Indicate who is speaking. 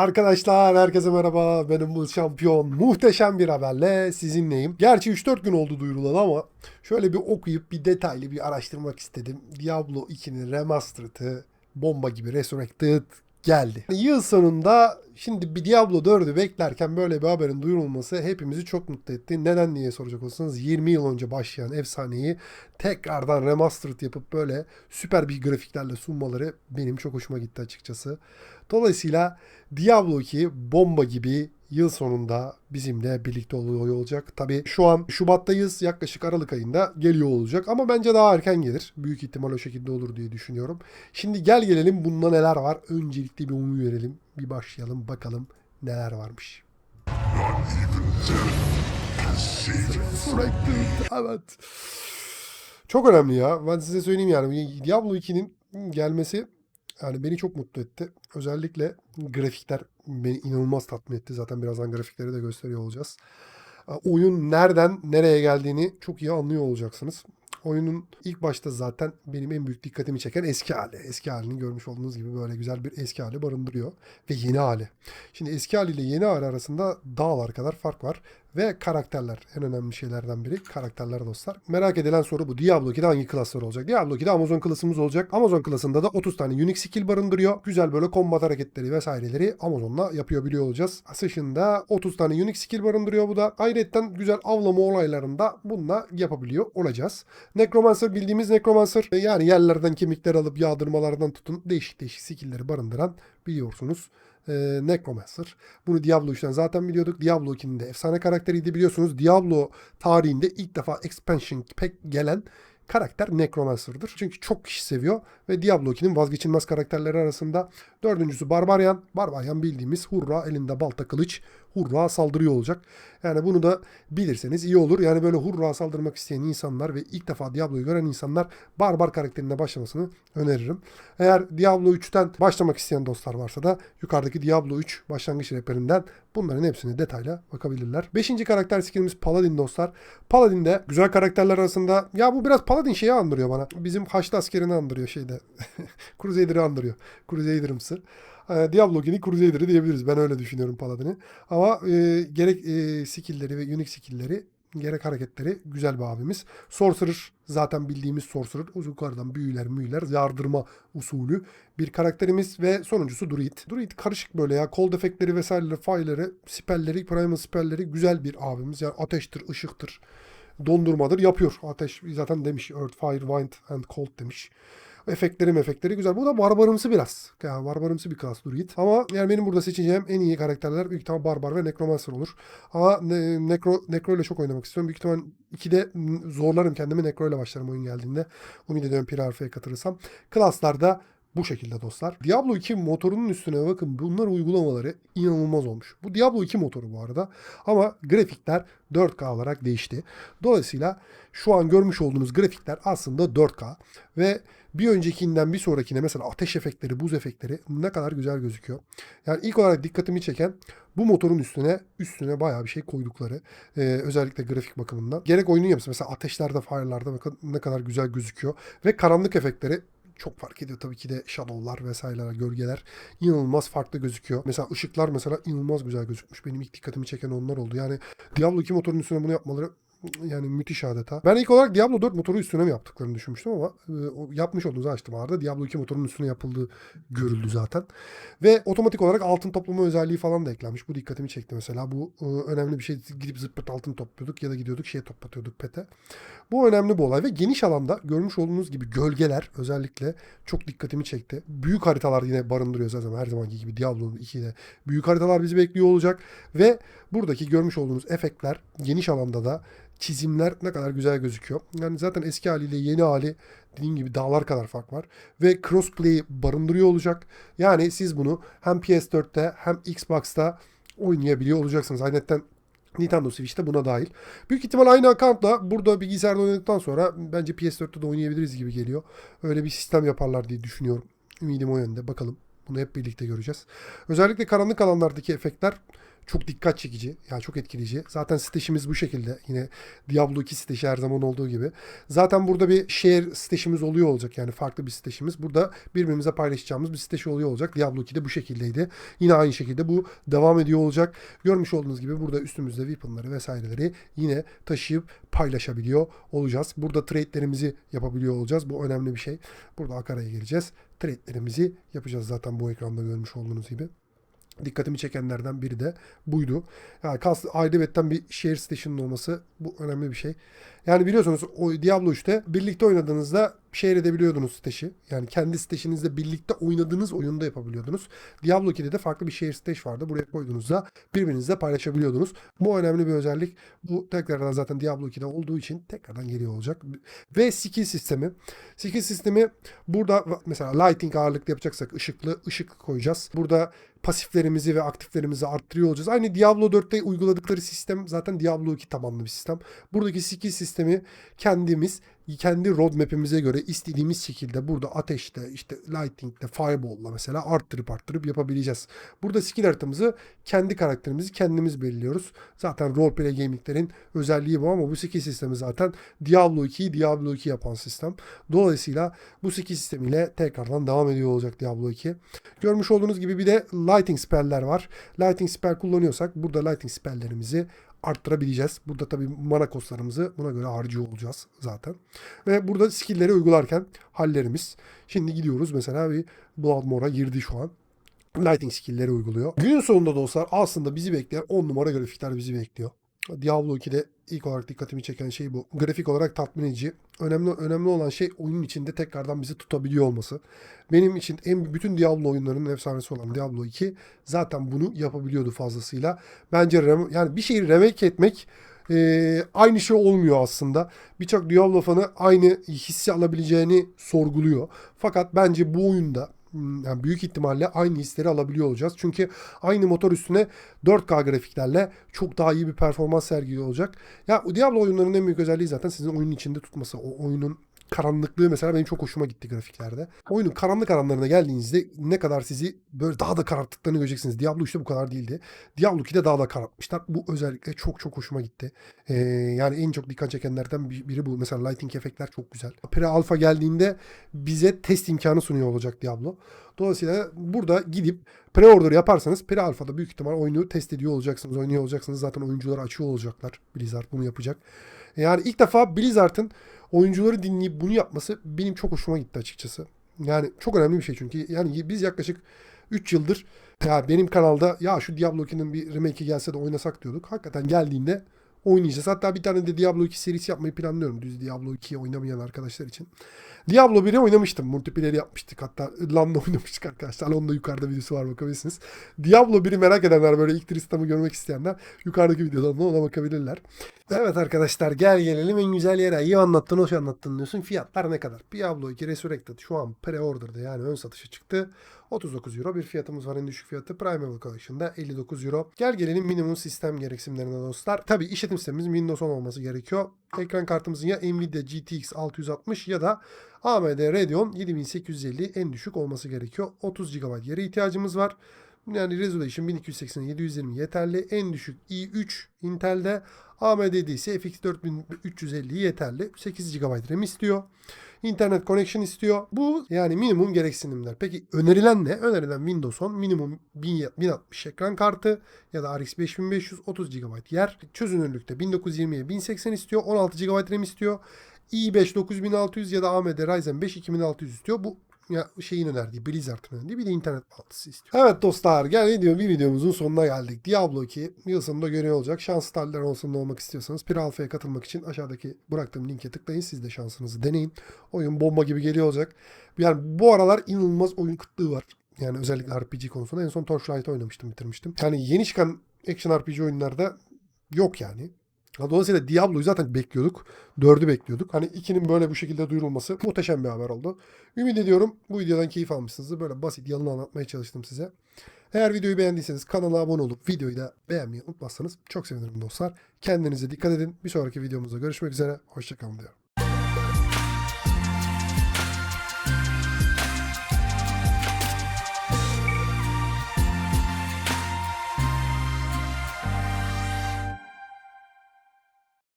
Speaker 1: Arkadaşlar herkese merhaba. Benim bu şampiyon. Muhteşem bir haberle sizinleyim. Gerçi 3-4 gün oldu duyurulalı ama şöyle bir okuyup bir detaylı bir araştırmak istedim. Diablo 2'nin remastered'ı bomba gibi resurrected geldi. Yıl sonunda şimdi bir Diablo 4'ü beklerken böyle bir haberin duyurulması hepimizi çok mutlu etti. Neden diye soracak olsanız 20 yıl önce başlayan efsaneyi tekrardan remastered yapıp böyle süper bir grafiklerle sunmaları benim çok hoşuma gitti açıkçası. Dolayısıyla Diablo 2 bomba gibi yıl sonunda bizimle birlikte oluyor olacak. Tabi şu an Şubat'tayız. Yaklaşık Aralık ayında geliyor olacak. Ama bence daha erken gelir. Büyük ihtimal o şekilde olur diye düşünüyorum. Şimdi gel gelelim bunda neler var. Öncelikle bir umuyu verelim. Bir başlayalım bakalım neler varmış. Evet. Çok önemli ya. Ben size söyleyeyim yani. Diablo 2'nin gelmesi yani beni çok mutlu etti. Özellikle grafikler beni inanılmaz tatmin etti. Zaten birazdan grafikleri de gösteriyor olacağız. Oyun nereden nereye geldiğini çok iyi anlıyor olacaksınız. Oyunun ilk başta zaten benim en büyük dikkatimi çeken eski hali. Eski halini görmüş olduğunuz gibi böyle güzel bir eski hali barındırıyor. Ve yeni hali. Şimdi eski haliyle yeni hali arasında dağlar kadar fark var. Ve karakterler en önemli şeylerden biri karakterler dostlar. Merak edilen soru bu. Diablo 2'de hangi klaslar olacak? Diablo 2'de Amazon klasımız olacak. Amazon klasında da 30 tane unique skill barındırıyor. Güzel böyle combat hareketleri vesaireleri Amazon'la yapıyor biliyor olacağız. Session'da 30 tane unique skill barındırıyor bu da. Ayrıca güzel avlama olaylarında bununla yapabiliyor olacağız. Necromancer bildiğimiz Necromancer yani yerlerden kemikler alıp yağdırmalardan tutun değişik değişik skill'leri barındıran biliyorsunuz e, Necromancer. Bunu Diablo 3'ten zaten biliyorduk. Diablo 2'nin de efsane karakteriydi biliyorsunuz. Diablo tarihinde ilk defa expansion pack gelen karakter Necromancer'dır. Çünkü çok kişi seviyor ve Diablo 2'nin vazgeçilmez karakterleri arasında dördüncüsü Barbarian. Barbarian bildiğimiz hurra elinde balta kılıç hurra saldırıyor olacak. Yani bunu da bilirseniz iyi olur. Yani böyle hurra saldırmak isteyen insanlar ve ilk defa Diablo'yu gören insanlar barbar karakterine başlamasını öneririm. Eğer Diablo 3'ten başlamak isteyen dostlar varsa da yukarıdaki Diablo 3 başlangıç rehberinden bunların hepsini detayla bakabilirler. Beşinci karakter skillimiz Paladin dostlar. Paladin de güzel karakterler arasında ya bu biraz Paladin şeyi andırıyor bana. Bizim Haçlı askerini andırıyor şeyde. Crusader'ı andırıyor. Crusader'ımsı. E, Diablo 2'nin Crusader'ı diyebiliriz. Ben öyle düşünüyorum Paladin'i. Ama e, gerek e, skill'leri ve unique skill'leri gerek hareketleri güzel bir abimiz. Sorcerer zaten bildiğimiz Sorcerer. Yukarıdan büyüler müyüler yardırma usulü bir karakterimiz ve sonuncusu Druid. Druid karışık böyle ya. Cold efektleri vesaireleri, fire'ları, spellleri, primal spellleri güzel bir abimiz. Yani ateştir, ışıktır, dondurmadır yapıyor. Ateş zaten demiş Earth, Fire, Wind and Cold demiş. Efektleri efektleri güzel. Bu da barbarımsı biraz. Yani barbarımsı bir klas Druid. Ama yani benim burada seçeceğim en iyi karakterler büyük ihtimal Barbar ve Necromancer olur. Ama ne, Necro, Necro ile çok oynamak istiyorum. Büyük ihtimal 2'de zorlarım kendimi. Necro ile başlarım oyun geldiğinde. Umut ediyorum Pir harfiye katılırsam. Klaslarda bu şekilde dostlar. Diablo 2 motorunun üstüne bakın bunlar uygulamaları inanılmaz olmuş. Bu Diablo 2 motoru bu arada. Ama grafikler 4K olarak değişti. Dolayısıyla şu an görmüş olduğunuz grafikler aslında 4K. Ve bir öncekinden bir sonrakine mesela ateş efektleri, buz efektleri ne kadar güzel gözüküyor. Yani ilk olarak dikkatimi çeken bu motorun üstüne üstüne bayağı bir şey koydukları. Ee, özellikle grafik bakımından. Gerek oyunun yapısı mesela ateşlerde, fire'larda ne kadar güzel gözüküyor. Ve karanlık efektleri çok fark ediyor tabii ki de shadow'lar vesaireler, gölgeler inanılmaz farklı gözüküyor. Mesela ışıklar mesela inanılmaz güzel gözükmüş. Benim ilk dikkatimi çeken onlar oldu. Yani Diablo 2 motorunun üstüne bunu yapmaları yani müthiş adeta. Ben ilk olarak Diablo 4 motoru üstüne mi yaptıklarını düşünmüştüm ama e, yapmış olduğunuz açtırmalarda Diablo 2 motorunun üstüne yapıldığı görüldü zaten. Ve otomatik olarak altın toplama özelliği falan da eklenmiş. Bu dikkatimi çekti mesela. Bu e, önemli bir şey. Gidip zıppırt altın topluyorduk ya da gidiyorduk şey toplatıyorduk pete. Bu önemli bir olay ve geniş alanda görmüş olduğunuz gibi gölgeler özellikle çok dikkatimi çekti. Büyük haritalar yine barındırıyor zaten her zamanki gibi Diablo'nun 2'de. Büyük haritalar bizi bekliyor olacak ve buradaki görmüş olduğunuz efektler geniş alanda da çizimler ne kadar güzel gözüküyor. Yani zaten eski haliyle yeni hali dediğim gibi dağlar kadar fark var. Ve crossplay barındırıyor olacak. Yani siz bunu hem PS4'te hem Xbox'ta oynayabiliyor olacaksınız. Ayrıca Nintendo Switch'te buna dahil. Büyük ihtimal aynı account'la burada bilgisayarda oynadıktan sonra bence PS4'te de oynayabiliriz gibi geliyor. Öyle bir sistem yaparlar diye düşünüyorum. Ümidim o yönde. Bakalım. Bunu hep birlikte göreceğiz. Özellikle karanlık alanlardaki efektler Çok dikkat çekici. Yani çok etkileyici. Zaten siteşimiz bu şekilde. Yine Diablo 2 siteşi her zaman olduğu gibi. Zaten burada bir share siteşimiz oluyor olacak. Yani farklı bir siteşimiz. Burada birbirimize paylaşacağımız bir siteşi oluyor olacak. Diablo 2'de bu şekildeydi. Yine aynı şekilde bu devam ediyor olacak. Görmüş olduğunuz gibi burada üstümüzde weaponları vesaireleri yine taşıyıp paylaşabiliyor olacağız. Burada trade'lerimizi yapabiliyor olacağız. Bu önemli bir şey. Burada Akara'ya geleceğiz. Trade'lerimizi yapacağız zaten bu ekranda görmüş olduğunuz gibi. Dikkatimi çekenlerden biri de buydu. Yani kas aidivetten bir share station'ın olması bu önemli bir şey. Yani biliyorsunuz o Diablo 3'te birlikte oynadığınızda share edebiliyordunuz siteşi. Yani kendi siteşinizle birlikte oynadığınız oyunda yapabiliyordunuz. Diablo 2'de de farklı bir share stage vardı. Buraya koyduğunuzda birbirinizle paylaşabiliyordunuz. Bu önemli bir özellik. Bu tekrardan zaten Diablo 2'de olduğu için tekrardan geliyor olacak. Ve skill sistemi. Skill sistemi burada mesela lighting ağırlıklı yapacaksak ışıklı ışık koyacağız. Burada pasiflerimizi ve aktiflerimizi arttırıyor olacağız. Aynı Diablo 4'te uyguladıkları sistem zaten Diablo 2 tabanlı bir sistem. Buradaki skill sistemi kendimiz kendi roadmap'imize göre istediğimiz şekilde burada ateşte, işte lighting'de, fireball'la mesela arttırıp arttırıp yapabileceğiz. Burada skill haritamızı kendi karakterimizi kendimiz belirliyoruz. Zaten roleplay gaming'lerin özelliği bu ama bu skill sistemi zaten Diablo 2'yi Diablo 2 yapan sistem. Dolayısıyla bu skill sistemiyle tekrardan devam ediyor olacak Diablo 2. Görmüş olduğunuz gibi bir de lighting spell'ler var. Lighting spell kullanıyorsak burada lighting spell'lerimizi arttırabileceğiz. Burada tabii mana kostlarımızı buna göre harcıyor olacağız zaten. Ve burada skill'leri uygularken hallerimiz. Şimdi gidiyoruz mesela bir Bloodmore'a girdi şu an. Lighting skill'leri uyguluyor. Günün sonunda dostlar aslında bizi bekleyen 10 numara grafikler bizi bekliyor. Diablo 2'de ilk olarak dikkatimi çeken şey bu. Grafik olarak tatmin edici. Önemli önemli olan şey oyunun içinde tekrardan bizi tutabiliyor olması. Benim için en bütün Diablo oyunlarının efsanesi olan Diablo 2 zaten bunu yapabiliyordu fazlasıyla. Bence rem- yani bir şeyi remake etmek e, aynı şey olmuyor aslında. Birçok Diablo fanı aynı hissi alabileceğini sorguluyor. Fakat bence bu oyunda yani büyük ihtimalle aynı hisleri alabiliyor olacağız. Çünkü aynı motor üstüne 4K grafiklerle çok daha iyi bir performans sergiliyor olacak. Ya Diablo oyunlarının en büyük özelliği zaten sizin oyunun içinde tutması. O oyunun karanlıklığı mesela benim çok hoşuma gitti grafiklerde. Oyunun karanlık alanlarına geldiğinizde ne kadar sizi böyle daha da kararttıklarını göreceksiniz. Diablo 3'te bu kadar değildi. Diablo 2'de daha da karartmışlar. Bu özellikle çok çok hoşuma gitti. Ee, yani en çok dikkat çekenlerden bir- biri bu. Mesela lighting efektler çok güzel. Pre alfa geldiğinde bize test imkanı sunuyor olacak Diablo. Dolayısıyla burada gidip pre-order yaparsanız pre-alfa'da büyük ihtimal oyunu test ediyor olacaksınız, oynuyor olacaksınız. Zaten oyuncuları açıyor olacaklar. Blizzard bunu yapacak. Yani ilk defa Blizzard'ın oyuncuları dinleyip bunu yapması benim çok hoşuma gitti açıkçası. Yani çok önemli bir şey çünkü yani biz yaklaşık 3 yıldır ya benim kanalda ya şu Diablo 2'nin bir remake'i gelse de oynasak diyorduk. Hakikaten geldiğinde oynayacağız. Hatta bir tane de Diablo 2 serisi yapmayı planlıyorum. Düz Diablo 2'yi oynamayan arkadaşlar için. Diablo 1'i oynamıştım. Multiplayer yapmıştık. Hatta LAN'da oynamıştık arkadaşlar. Onun da yukarıda videosu var bakabilirsiniz. Diablo 1'i merak edenler böyle ilk Tristan'ı görmek isteyenler yukarıdaki videodan da ona bakabilirler. Evet arkadaşlar gel gelelim en güzel yere. İyi anlattın, hoş anlattın diyorsun. Fiyatlar ne kadar? Diablo 2 Resurrected şu an pre-order'da yani ön satışa çıktı. 39 euro bir fiyatımız var en düşük fiyatı. Primeval Collection'da 59 euro. Gel gelelim minimum sistem gereksinimlerine dostlar. Tabi işletim sistemimiz Windows 10 olması gerekiyor. Ekran kartımızın ya Nvidia GTX 660 ya da AMD Radeon 7850 en düşük olması gerekiyor. 30 GB yere ihtiyacımız var. Yani resolution 1280 720 yeterli. En düşük i3 Intel'de AMD'de ise FX 4350 yeterli. 8 GB RAM istiyor. İnternet connection istiyor. Bu yani minimum gereksinimler. Peki önerilen ne? Önerilen Windows 10 minimum 1000 1060 ekran kartı ya da RX 5500 30 GB yer. Çözünürlükte 1920'ye 1080 istiyor. 16 GB RAM istiyor. i5 9600 ya da AMD Ryzen 5 2600 istiyor. Bu ya şeyin önerdiği, Blizzard'ın önerdiği bir de internet bağlantısı istiyor. Evet dostlar gel video bir videomuzun sonuna geldik. Diablo 2 yıl sonunda görüyor olacak. Şans taller olsun olmak istiyorsanız Pir Alpha'ya katılmak için aşağıdaki bıraktığım linke tıklayın. Siz de şansınızı deneyin. Oyun bomba gibi geliyor olacak. Yani bu aralar inanılmaz oyun kıtlığı var. Yani özellikle RPG konusunda. En son Torchlight oynamıştım, bitirmiştim. Yani yeni çıkan action RPG oyunlarda yok yani. Dolayısıyla Diablo'yu zaten bekliyorduk. Dördü bekliyorduk. Hani ikinin böyle bu şekilde duyurulması muhteşem bir haber oldu. Ümit ediyorum bu videodan keyif almışsınızdır. Böyle basit yalın anlatmaya çalıştım size. Eğer videoyu beğendiyseniz kanala abone olup videoyu da beğenmeyi unutmazsanız çok sevinirim dostlar. Kendinize dikkat edin. Bir sonraki videomuzda görüşmek üzere. Hoşçakalın diyorum.